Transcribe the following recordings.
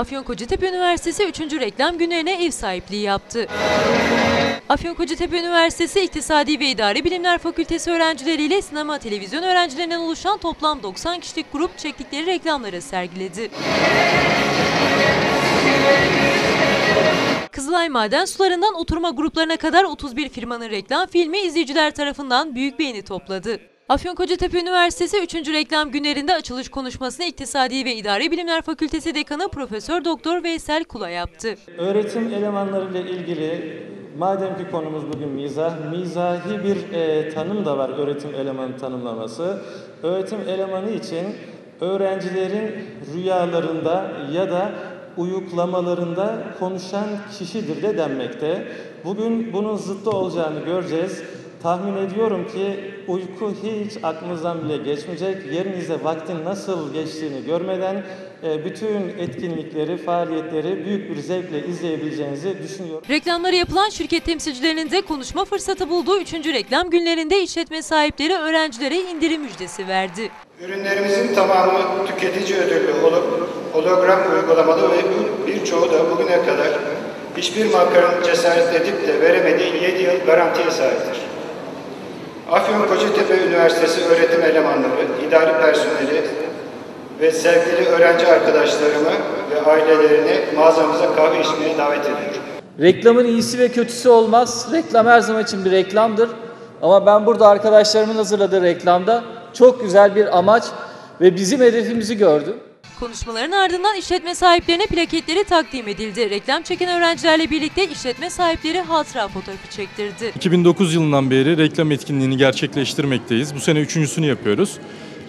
Afyonkarahisar Üniversitesi 3. reklam günlerine ev sahipliği yaptı. Afyonkarahisar Üniversitesi İktisadi ve İdari Bilimler Fakültesi öğrencileriyle sinema televizyon öğrencilerinden oluşan toplam 90 kişilik grup çektikleri reklamları sergiledi. Kızılay Maden Sularından oturma gruplarına kadar 31 firmanın reklam filmi izleyiciler tarafından büyük beğeni topladı. Afyonkarahisar Üniversitesi 3. reklam günlerinde açılış konuşmasını İktisadi ve İdari Bilimler Fakültesi Dekanı Profesör Doktor Veysel Kula yaptı. Öğretim elemanlarıyla ilgili madem ki konumuz bugün mizah, mizahi bir e, tanım da var öğretim elemanı tanımlaması. Öğretim elemanı için öğrencilerin rüyalarında ya da uyuklamalarında konuşan kişidir de denmekte. Bugün bunun zıttı olacağını göreceğiz. Tahmin ediyorum ki uyku hiç aklınızdan bile geçmeyecek. Yerinizde vaktin nasıl geçtiğini görmeden e, bütün etkinlikleri, faaliyetleri büyük bir zevkle izleyebileceğinizi düşünüyorum. Reklamları yapılan şirket temsilcilerinin de konuşma fırsatı bulduğu 3. reklam günlerinde işletme sahipleri öğrencilere indirim müjdesi verdi. Ürünlerimizin tamamı tüketici ödüllü olup hologram uygulamalı ve birçoğu da bugüne kadar hiçbir markanın cesaret edip de veremediği 7 yıl garantiye sahiptir. Afyon Kocatepe Üniversitesi öğretim elemanları, idari personeli ve sevgili öğrenci arkadaşlarımı ve ailelerini mağazamıza kahve içmeye davet ediyorum. Reklamın iyisi ve kötüsü olmaz. Reklam her zaman için bir reklamdır. Ama ben burada arkadaşlarımın hazırladığı reklamda çok güzel bir amaç ve bizim hedefimizi gördüm. Konuşmaların ardından işletme sahiplerine plaketleri takdim edildi. Reklam çeken öğrencilerle birlikte işletme sahipleri hatıra fotoğrafı çektirdi. 2009 yılından beri reklam etkinliğini gerçekleştirmekteyiz. Bu sene üçüncüsünü yapıyoruz.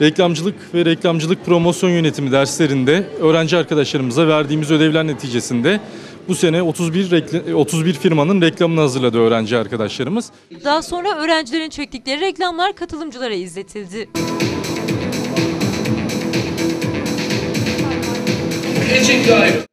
Reklamcılık ve reklamcılık promosyon yönetimi derslerinde öğrenci arkadaşlarımıza verdiğimiz ödevler neticesinde bu sene 31 rekla- 31 firmanın reklamını hazırladı öğrenci arkadaşlarımız. Daha sonra öğrencilerin çektikleri reklamlar katılımcılara izletildi. Let it go.